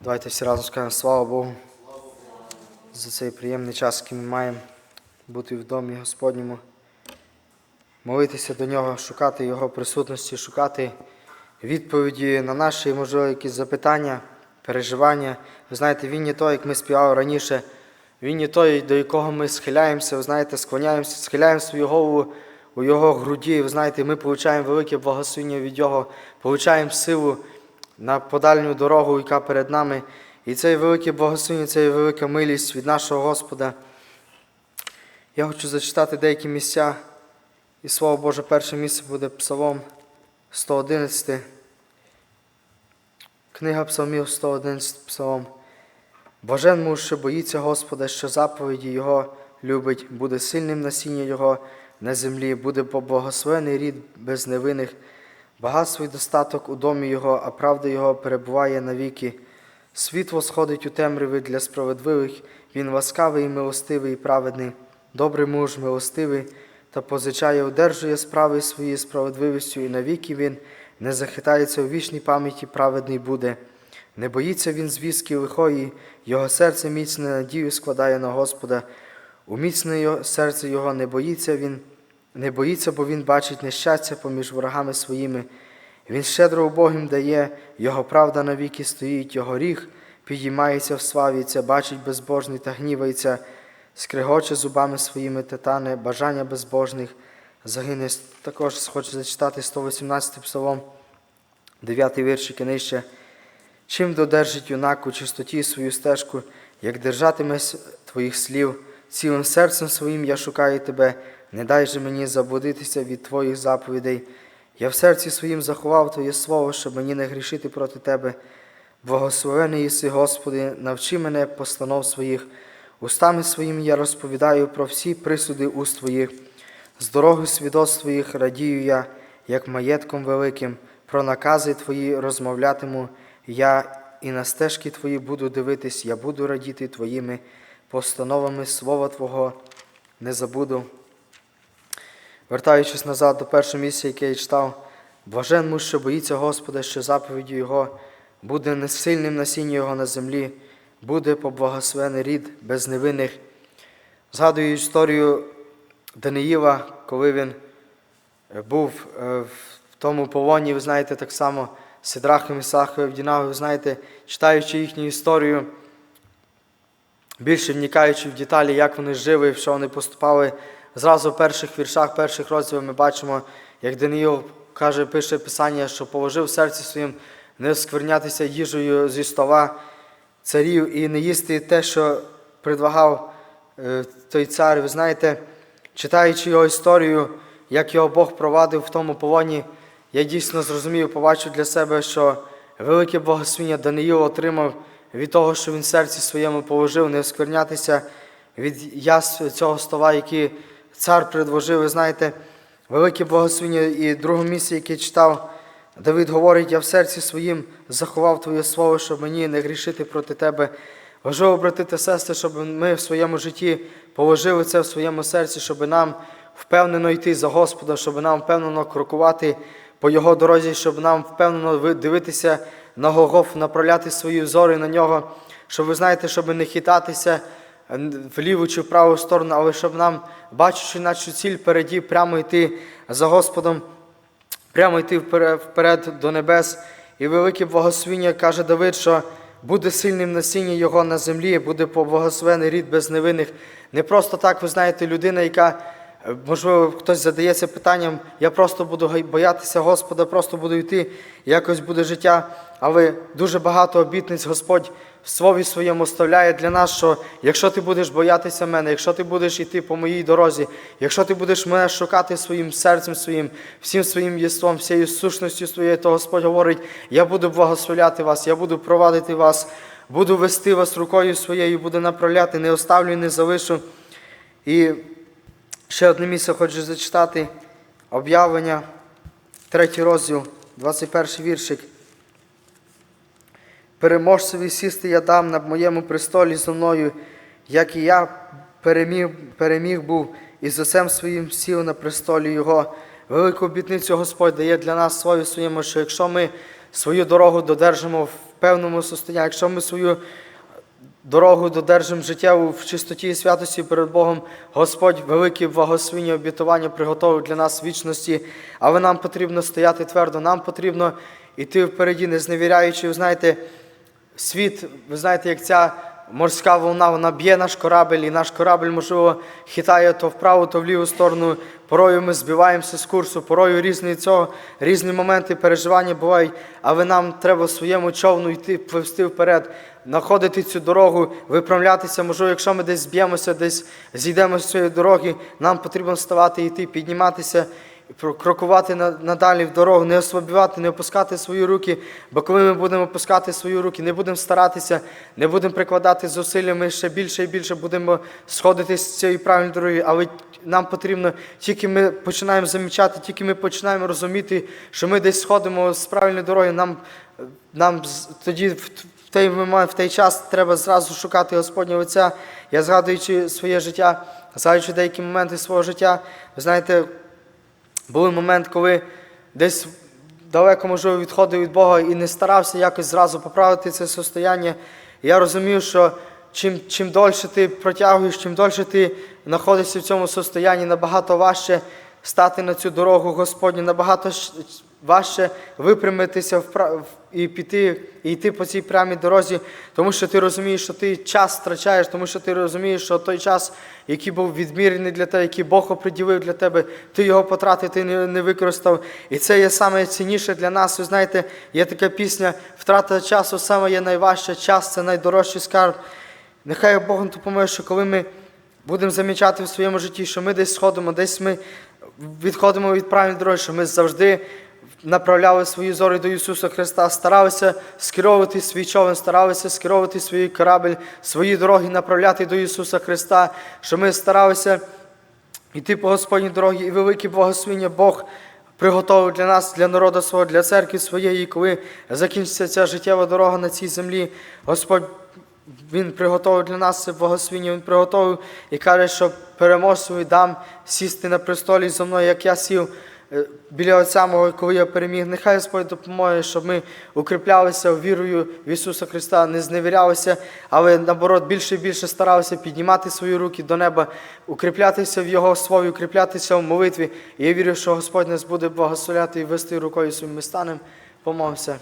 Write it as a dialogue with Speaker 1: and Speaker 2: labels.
Speaker 1: Давайте всі разом скажемо слава Богу за цей приємний час, який ми маємо бути в домі Господньому, молитися до Нього, шукати Його присутності, шукати відповіді на наші, можливо, якісь запитання, переживання. Ви знаєте, Він не той, як ми співали раніше, Він не той, до якого ми схиляємося, ви знаєте, склоняємося, схиляємо свою голову у Його груді. Ви знаєте, ми получаємо велике благословення від Його, получаємо силу на подальню дорогу, яка перед нами. І це велике благословення, це велика милість від нашого Господа. Я хочу зачитати деякі місця. І Слово Боже, перше місце буде Псалом 111. Книга Псалмів 111 Псалом. Божен муж, що боїться Господа, що заповіді Його любить, буде сильним насіння Його на землі, буде поблагословений рід безневинних, багатство й достаток у домі Його, а правда Його перебуває навіки. Світло сходить у темряві для справедливих, він ласкавий і милостивий і праведний, добрий муж, милостивий, та позичає, одержує справи свої справедливістю, і навіки він не захитається у вічній пам'яті, праведний буде. Не боїться він звістки лихої, його серце міцне надію складає на Господа. У міцне серце його не боїться він, не боїться, бо він бачить нещастя поміж ворогами своїми. Він щедро убогим дає, його правда навіки стоїть, його ріг підіймається в славі, це бачить безбожний та гнівається, скрегоче зубами своїми титане, бажання безбожних загине. Також хочу зачитати 118 псалом, 9 віршик і нижче. Чим додержить юнак у чистоті свою стежку, як держатиме твоїх слів, цілим серцем своїм я шукаю тебе, не дай же мені заблудитися від твоїх заповідей. Я в серці своїм заховав Твоє Слово, щоб мені не грішити проти Тебе. Благословений єси, Господи, навчи мене постанов своїх. Устами своїм я розповідаю про всі присуди уст Твоїх. З дороги свідоцтв Твоїх радію я, як маєтком великим, про накази Твої розмовлятиму я, і на стежки Твої буду дивитись, я буду радіти Твоїми постановами Слова Твого не забуду. Вертаючись назад до першого місця, яке я читав, блажен муж, що боїться Господа, що заповіді Його буде несильним насіння Його на землі, буде поблагословений рід безневинних. Згадую історію Даниїла, коли він е, був е, в тому полоні, ви знаєте, так само Сидрахом, Ісахом, Авдінагом, ви знаєте, читаючи їхню історію, більше вникаючи в деталі, як вони жили, що вони поступали. Зразу в перших віршах, перших розділів ми бачимо, як Даниїл каже, пише Писання, що положив в серці своїм не сквернятися їжею зі стола царів і не їсти те, що предлагав е, той цар. Ви знаєте, читаючи його історію, як його Бог провадив в тому полоні, я дійсно зрозумів, побачив для себе, що велике благословення Даниїл отримав від того, що він в серці своєму положив, не осквернятися від яств цього стола, який цар предложив. Ви знаєте, велике благословення і друге місце, яке читав, Давид говорить, я в серці своїм заховав Твоє Слово, щоб мені не грішити проти Тебе. Важливо, брати та сестри, щоб ми в своєму житті положили це в своєму серці, щоб нам впевнено йти за Господа, щоб нам впевнено крокувати по Його дорозі, щоб нам впевнено дивитися на Голгоф, направляти свої взори на нього, щоб ви знаєте, щоб не хитатися в ліву чи в праву сторону, але щоб нам, бачачи нашу ціль переді, прямо йти за Господом прямо йти вперед, до небес. І велике благословіння каже Давид, що буде сильним насіння його на землі, буде поблагословений рід без невинних. Не просто так, ви знаєте, людина, яка, можливо, хтось задається питанням, я просто буду боятися Господа, просто буду йти, якось буде життя. Але дуже багато обітниць Господь в слові своєму оставляє для нас, що якщо ти будеш боятися мене, якщо ти будеш йти по моїй дорозі, якщо ти будеш мене шукати своїм серцем своїм, всім своїм єством, всією сущністю своєю, то Господь говорить, я буду благословляти вас, я буду провадити вас, буду вести вас рукою своєю, буду направляти, не оставлю, не залишу. І ще одне місце хочу зачитати об'явлення, третій розділ, 21 віршик. Переможцеві сісти я дам на моєму престолі зо мною, як і я переміг, переміг був і з усім своїм сів на престолі Його. Велику обітницю Господь дає для нас свою своєму, що якщо ми свою дорогу додержимо в певному состоянні. Якщо ми свою дорогу додержимо життєву в чистоті і святості перед Богом, Господь великі благословіння, обітування приготовив для нас вічності, але нам потрібно стояти твердо, нам потрібно йти впереді, не зневіряючи, ви знаєте, світ, ви знаєте, як ця морська волна, вона б'є наш корабель, і наш корабель, можливо, хитає то вправо, то в ліву сторону. Порою ми збиваємося з курсу, порою різні цього, різні моменти переживання бувають, але нам треба своєму човну йти, пливсти вперед, знаходити цю дорогу, виправлятися. Можливо, якщо ми десь зб'ємося, десь зійдемо з цієї дороги, нам потрібно вставати, йти, підніматися крокувати надалі в дорогу, не ослабівати, не опускати свої руки. Бо коли ми будемо опускати свої руки, не будемо старатися, не будемо прикладати зусилля, ми ще більше і більше будемо сходити з цієї правильної дороги. Але нам потрібно, тільки ми починаємо замічати, тільки ми починаємо розуміти, що ми десь сходимо з правильної дороги, нам, нам тоді в той в той час треба зразу шукати Господнього Отця. Я згадуючи своє життя, згадуючи деякі моменти свого життя, ви знаєте, був момент, коли десь далеко, можливо, відходив від Бога і не старався якось зразу поправити це состояння. Я розумів, що чим, чим дольше ти протягуєш, чим дольше ти знаходишся в цьому состоянні, набагато важче стати на цю дорогу Господню, набагато важче випрямитися і піти, і йти по цій прямій дорозі, тому що ти розумієш, що ти час втрачаєш, тому що ти розумієш, що той час, який був відмірений для тебе, який Бог оприділив для тебе, ти його потратив, ти не, використав. І це є саме цінніше для нас. Ви знаєте, є така пісня Втрата часу саме є найважче, час це найдорожчий скарб. Нехай Бог допоможе, що коли ми будемо замічати в своєму житті, що ми десь сходимо, десь ми відходимо від правильної дороги, що ми завжди направляли свої зорі до Ісуса Христа, старалися скеровувати свій човен, старалися скеровувати свій корабель, свої дороги направляти до Ісуса Христа, що ми старалися йти по Господній дорогі, і велике благословення Бог приготовив для нас, для народу свого, для церкви своєї, коли закінчиться ця життєва дорога на цій землі. Господь Він приготовив для нас це благословення, Він приготовив і каже, що переможцю дам сісти на престолі зо мною, як я сів е, біля Отця мого, коли я переміг. Нехай Господь допоможе, щоб ми укріплялися вірою в Ісуса Христа, не зневірялися, але наоборот більше і більше старалися піднімати свої руки до неба, укріплятися в Його слові, укріплятися в молитві. І я вірю, що Господь нас буде благословляти і вести рукою своїм ми станемо. Помолимося.